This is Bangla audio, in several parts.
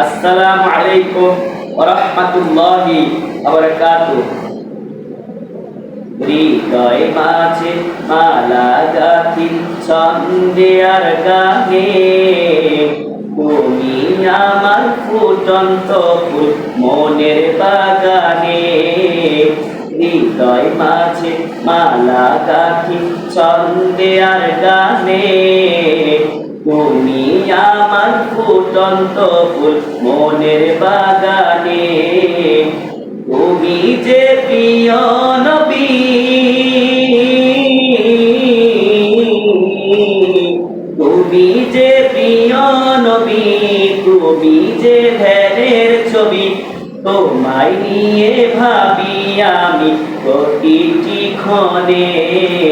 আসসালামু আলাইকুম ওয়া রাহমাতুল্লাহি ওয়া বারাকাতুহু। হৃদয় মাঝে মালা গাথি ছন্দে আর গানে তুমি আমার ফুটন্ত ফুল মনের বাগানে। হৃদয় মাঝে মালা গাথি ছন্দে আর গানে তুমি আমার ফুটন্ত মনের বাগানে। তুমি যে প্রিয় নবী। তুমি যে প্রিয় নবী। তুমি যে ধ্যানের ছবি। তোমায় নিয়ে ভাবি আমি প্রতিটি ক্ষণে।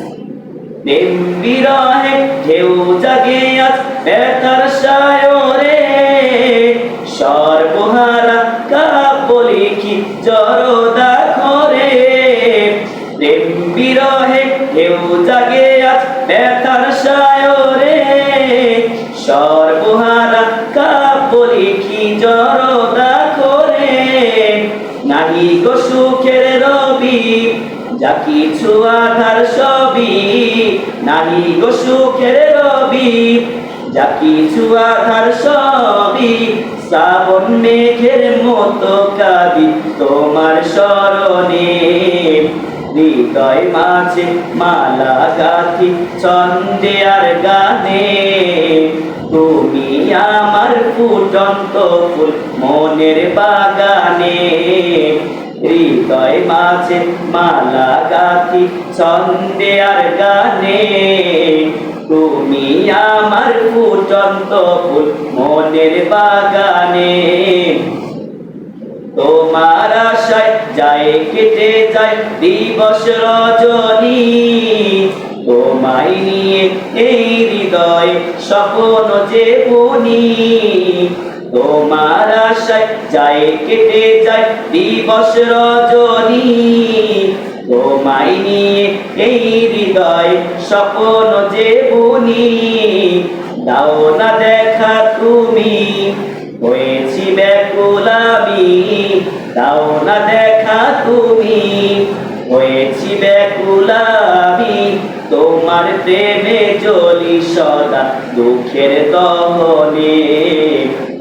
প্রেম বিরহে ঢেউ জাগে আজ ব্যথার সায়রে সর্বহারা কাব্য লিখি জরদা করে প্রেম ঢেউ জাগে আজ ব্যথার সায়রে যা কিছু আধার সবই নাহি গো সুখের রবি। যা কিছু আধার সবই, শ্রাবণ মেঘের মতো কাঁদি তোমার স্মরণে। হৃদয় মাঝে মালা গাথি ছন্দে আর গানে। তুমি আমার ফুটন্ত ফুল মনের বাগানে। হৃদয় মাঝে মালা গাথি, ছন্দে আর গানে। তুমি আমার ফুটন্ত ফুল মনের বাগানে। তোমার আশায় যায়, কেটে যায় দিবস রজনী। তোমায় নিয়ে এই হৃদয় স্বপ্ন যে বুনি। আশায় যায়, কেটে যায়। দিবস রজনী তোমায় নিয়ে, এই হৃদয় স্বপ্ন যে বুনি দাও না দেখা তুমি, হয়েছি ব্যাকুলামি দাও না দেখা তুমি, হয়েছি ব্যাকুলামি তোমার প্রেমে জ্বলি সদা দুঃখের দহনে।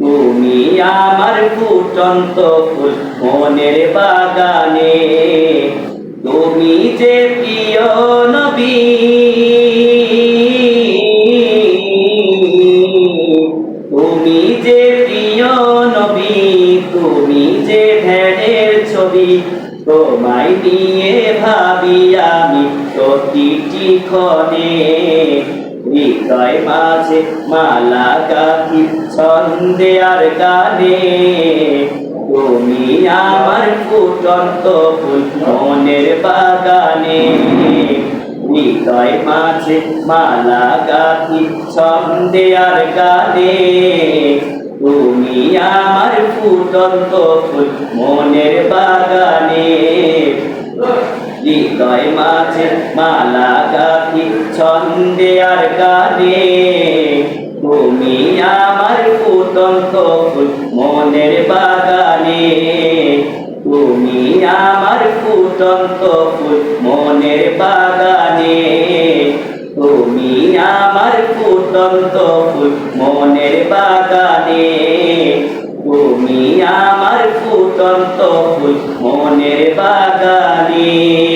তুমি আমার ফুটন্ত মনের বাগানে। তুমি যে প্রিয় নবী, তুমি যে প্রিয় নবী, তুমি যে ধ্যানের ছবি, তোমায় নিয়ে ভাবি আমি প্রতিটি ক্ষণে। হৃদয় মাঝে মালা গাথি, ছন্দে আর গানে। তুমি আমার ফুটন্ত ফুল মনের বাগানে। হৃদয় মাঝে মালা গাথি, ছন্দে আর গানে। তুমি আমার ফুটন্ত ফুল মনের বাগানে। হৃদয় মাঝে মালা গাথি, ছন্দে আর গানে। তুমি আমার ফুল মনের বাগানে। তুমি আমার ফুল মনের বাগানে। তুমি আমার ফুল মনের বাগানে। তুমি আমার ফুল মনের বাগানে।